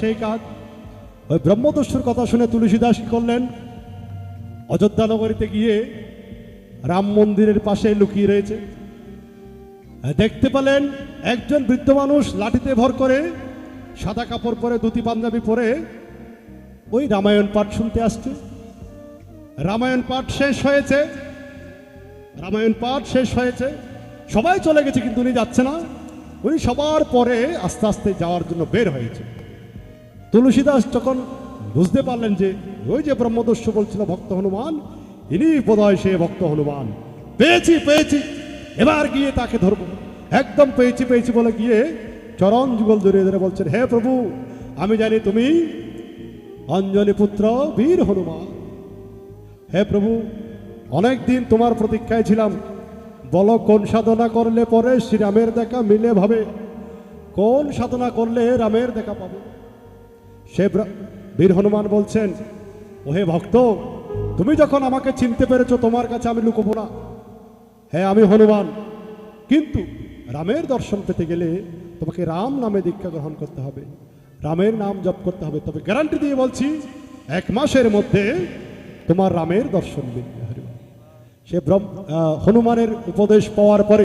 সেই কাজ। ওই ব্রহ্মদস্যুর কথা শুনে তুলসীদাস করলেন? অযোধ্যা নগরীতে গিয়ে রাম মন্দিরের পাশে লুকিয়ে রয়েছে। দেখতে পেলেন একজন বৃদ্ধ মানুষ লাঠিতে ভর করে সাদা কাপড় পরে ধুতি পাঞ্জাবি পরে ওই রামায়ণ পাঠ শুনতে আসছে। রামায়ণ পাঠ শেষ হয়েছে। রামায়ণ পাঠ শেষ হয়েছে। সবাই চলে গেছে কিন্তু উনি যাচ্ছে না। উনি সবার পরে আস্তে আস্তে যাওয়ার জন্য বের হয়েছে। তুলসীদাস যখন বুঝতে পারলেন যে ওই যে ব্রহ্মদস্যু বলছিল ভক্ত হনুমান, ইনি বোধহয় সে ভক্ত হনুমান। পেয়েছি পেয়েছি, এবার গিয়ে তাকে ধরবো। একদম পেয়েছি পেয়েছি বলে গিয়ে চরণ যুগল জড়িয়ে ধরে বলছেন, হে প্রভু, আমি জানি তুমি অঞ্জনী পুত্র বীর হনুমান। হে প্রভু অনেক দিন তোমার প্রতীক্ষায় ছিলাম। বলো, কোন সাধনা করলে পরে শ্রীরামের দেখা মিলে ভাবে? কোন সাধনা করলে রামের দেখা পাবে? সে বীর হনুমান বলছেন, ওহে ভক্ত, তুমি যখন আমাকে চিনতে পেরেছ, তোমার কাছে আমি লুকোবো না। হ্যাঁ আমি হনুমান, কিন্তু রামের দর্শন পেতে গেলে তোমাকে রাম নামে দীক্ষা গ্রহণ করতে হবে। রামের নাম জপ করতে হবে। তবে গ্যারান্টি দিয়ে বলছি, এক মাসের মধ্যে তোমার রামের দর্শন মিলবে সে হনুমানের উপদেশ পাওয়ার পরে